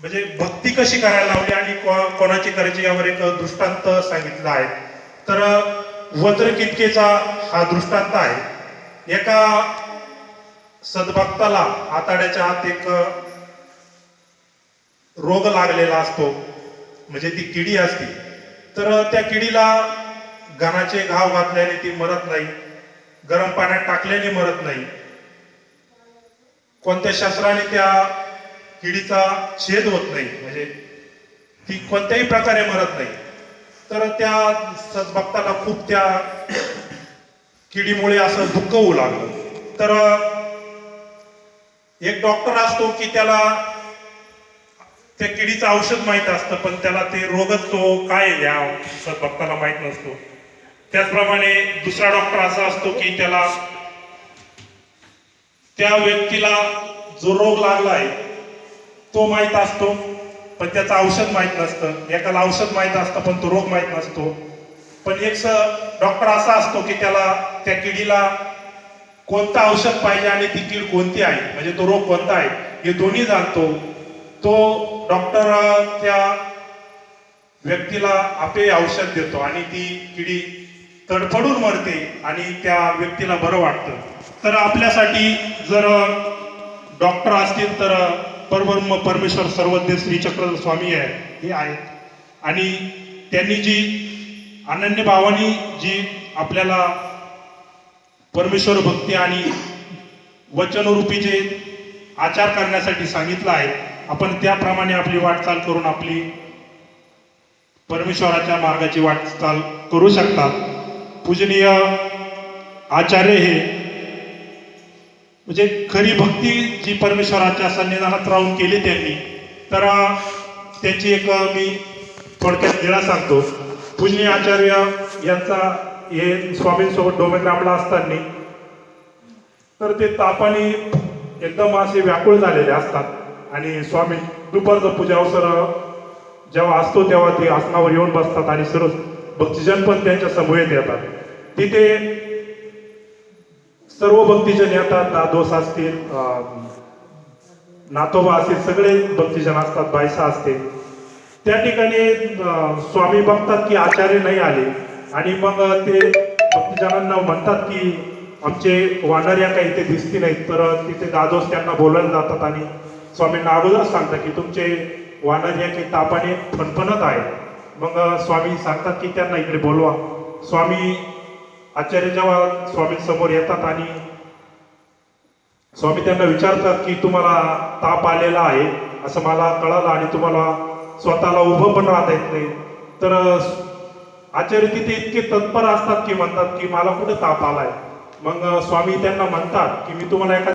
म्हणजे भक्ती कशी करायला लावली आणि को- कोणाची करायची यावर एक दृष्टांत सांगितला आहे. तर वज्र कितकेचा हा दृष्टांत आहे. एका सद्भक्ताला आताड्याच्या आत एक रोग लागलेला असतो. म्हणजे ती किडी असते. तर त्या किडीला घाणाचे घाव घातल्याने ती मरत नाही. गरम पाण्यात टाकल्याने मरत नाही. कोणत्या शास्त्राने त्या किडीचा छेद होत नाही. म्हणजे ती कोणत्याही प्रकारे मरत नाही. तर त्या सद्भक्ताला खूप त्या किडीमुळे असं दुःख होऊ लागलं. तर एक डॉक्टर असतो की त्याला त्या किडीचं औषध माहीत असतं पण त्याला ते रोगच तो काय आहे या सद्भक्ताला माहीत नसतो. त्याचप्रमाणे दुसरा डॉक्टर असा असतो की त्याला त्या व्यक्तीला जो रोग लागला आहे तो माहीत असतो पण त्याचं औषध माहीत नसतं. एकाला औषध माहीत असतं पण तो रोग माहीत नसतो. पण एक डॉक्टर असा असतो की त्याला त्या किडीला कोणतं औषध पाहिजे आणि ती कीड कोणती आहे? म्हणजे तो रोग कोणता आहे? हे दोन्ही जाणतो. तो डॉक्टर त्या व्यक्तीला आपले औषध देतो आणि ती किडी तडफडून मरते आणि त्या व्यक्तीला बरं वाटतं. तर आपल्यासाठी जर डॉक्टर असतील तर परब्रह्म परमेश्वर सर्वज्ञ श्री चक्र स्वामी आहे हे आहेत. आणि त्यांनी जी अनन्य भावानी जी आपल्याला परमेश्वर भक्ती आणि वचनरूपी जे आचार करण्यासाठी सांगितलं आहे आपण त्याप्रमाणे आपली वाटचाल करून आपली परमेश्वराच्या मार्गाची वाटचाल करू शकतात पूजनीय आचार्य हे म्हणजे खरी भक्ती जी परमेश्वराच्या सन्निधानात राहून केली त्यांनी तर त्यांची त्याची एक मी थोडक्यात निळा सांगतो. पूजनी आचार्य यांचा हे स्वामींसोबत डोमेग्रामला असताना तर ते तापाने एकदम असे व्याकुळ झालेले असतात. आणि स्वामी दुपारचं पूजा अवसर जेव्हा असतो तेव्हा ते आसनावर येऊन बसतात आणि सर्व भक्तिजन पण त्यांच्या समूहेत येतात. तिथे सर्व भक्तिजन येतात दादोस असतील नातोबा असतील सगळे भक्तिजन असतात बायसा असते त्या ठिकाणी स्वामी बघतात की आचार्य नाही आले. आणि मग ते भक्तजनांना म्हणतात की आमचे वानर्या काही इथे दिसती नाहीत. तर तिथे दादोस त्यांना बोलायला जातात आणि स्वामींना अगोदर सांगतात की तुमचे वानर्या की तापाने फणफणत आहे मग स्वामी सांगतात की त्यांना इकडे बोलवा. स्वामी आचार्य जेव्हा स्वामींसमोर येतात आणि स्वामी त्यांना विचारतात की तुम्हाला ताप आलेला आहे असं मला कळालं आणि तुम्हाला स्वतःला उभं पण राहता येत नाही. तर आचार्य तिथे इतके तत्पर असतात की म्हणतात की मला कुठे ताप आलाय? मग स्वामी त्यांना म्हणतात की मी तुम्हाला एका